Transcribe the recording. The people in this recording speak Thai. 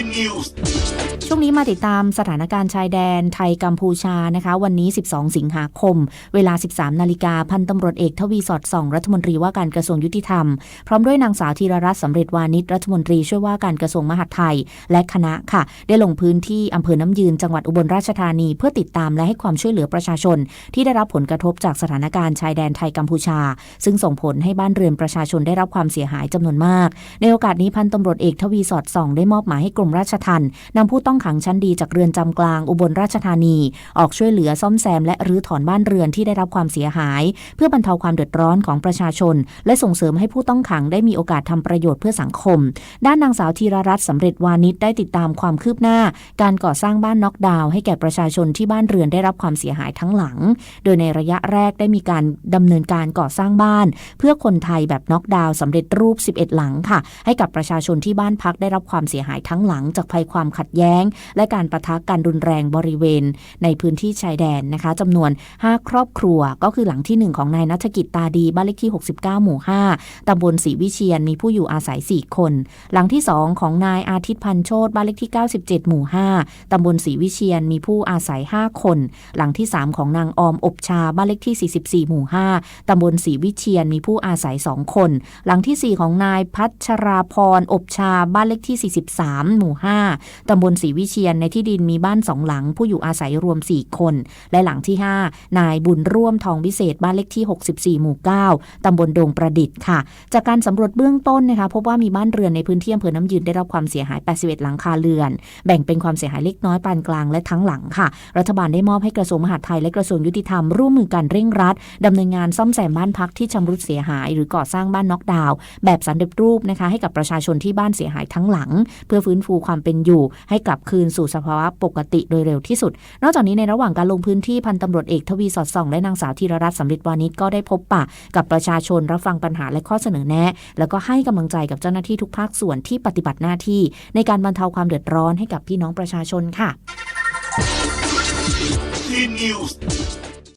news. ช่วงนี้มาติดตามสถานการณ์ชายแดนไทยกัมพูชานะคะ วันนี้ 12 สิงหาคม เวลา 13 นาฬิกาพันตำรวจเอกทวีสอดส่อง รัฐมนตรีว่าการกระทรวงยุติธรรม พร้อมด้วยนางสาวธีรรัตน์สำเร็จวานิชรัฐมนตรีช่วยว่าการกระทรวงมหาดไทย และคณะค่ะ ได้ลงพื้นที่อำเภอน้ำยืนจังหวัดอุบลราชธานี เพื่อติดตามและให้ความช่วยเหลือประชาชน ที่ได้รับผลกระทบจากสถานการณ์ชายแดนไทยกัมพูชา ซึ่งส่งผลให้บ้านเรือนประชาชนได้รับความเสียหายจำนวนมาก ในโอกาสนี้พันตำรวจเอกทวีสอดส่อง ได้มอบหมายให้กรมราชทัณฑ์นำผู้ต้องขังชั้นดีจากเรือนจำกลางอุบลราชธานี ออกช่วยเหลือซ่อมแซมและรื้อถอนบ้านเรือนที่ได้รับความเสียหาย เพื่อบรรเทาความเดือดร้อนของประชาชน และส่งเสริมให้ผู้ต้องขังได้มีโอกาสทำประโยชน์เพื่อสังคม ด้านนางสาวธีรรัตน์สำเร็จวานิชได้ติดตามความคืบหน้า การก่อสร้างบ้านน็อกดาวน์ให้แก่ประชาชนที่บ้านเรือนได้รับความเสียหายทั้งหลัง โดยในระยะแรกได้มีการดำเนินการก่อสร้างบ้าน เพื่อคนไทยแบบน็อกดาวน์สำเร็จรูป 11 หลังค่ะ ให้กับประชาชนที่บ้านพักได้รับความเสียหายทั้งหลังจากภัยความขัดแย้งและการประทะกันรุนแรงบริเวณในพื้นที่ชายแดนนะคะจำนวน 5 ครอบครัวก็คือหลังที่ 1 ของนายนัฐกิจตาดีบ้านเลขที่ 69 หมู่ 5ตำบลศรีวิเชียนมีผู้อยู่อาศัย 4 คน หลังที่ 2 ของนายอาทิตย์พันโชตบ้านเลขที่ 97 หมู่ 5ตำบลศรีวิเชียนมีผู้อาศัย 5 คน หลังที่ 3 ของนางออมอบชาบ้านเลขที่ 44 หมู่ 5ตำบลศรีวิเชียนมีผู้อาศัย 2 คน หลังที่ 4 ของนายพัชราพรอบชาบ้านเลขที่ 43 หมู่ 5ตำบลศรีวิเชียนในที่ดินมีบ้านสองหลัง ผู้อยู่อาศัยรวม 4 คน และหลังที่ 5 นายบุญร่วมทองวิเศษบ้านเลขที่ 64 หมู่ 9 ตำบลดงประดิษฐ์ค่ะ จากการสำรวจเบื้องต้นนะคะพบว่ามีบ้านเรือนในพื้นที่อำเภอน้ำยืนได้รับความเสียหาย 81 หลังคาเรือน แบ่งเป็นความเสียหายเล็กน้อยปานกลางและทั้งหลังค่ะ รัฐบาลได้มอบให้กระทรวงมหาดไทยและกระทรวงยุติธรรมร่วมมือกันเร่งรัดดำเนินงานซ่อมแซมบ้านพักที่ชำรุดเสียหาย หรือก่อสร้างบ้านน็อกดาวน์แบบสำเร็จรูปนะคะให้กับประชาชนที่บ้านเสียหายทั้งหลัง เพื่อฟื้นฟูความเป็นอยู่ให้กลับคืนสู่สภาวะปกติโดยเร็วที่สุด นอกจากนี้ในระหว่างการลงพื้นที่พันตำรวจเอกทวีสอดส่อง และนางสาวธีรรัตน์สำริดวานิชก็ได้พบปะกับประชาชนรับฟังปัญหาและข้อเสนอแนะ แล้วก็ให้กำลังใจกับเจ้าหน้าที่ทุกภาคส่วนที่ปฏิบัติหน้าที่ ในการบรรเทาความเดือดร้อนให้กับพี่น้องประชาชนค่ะ News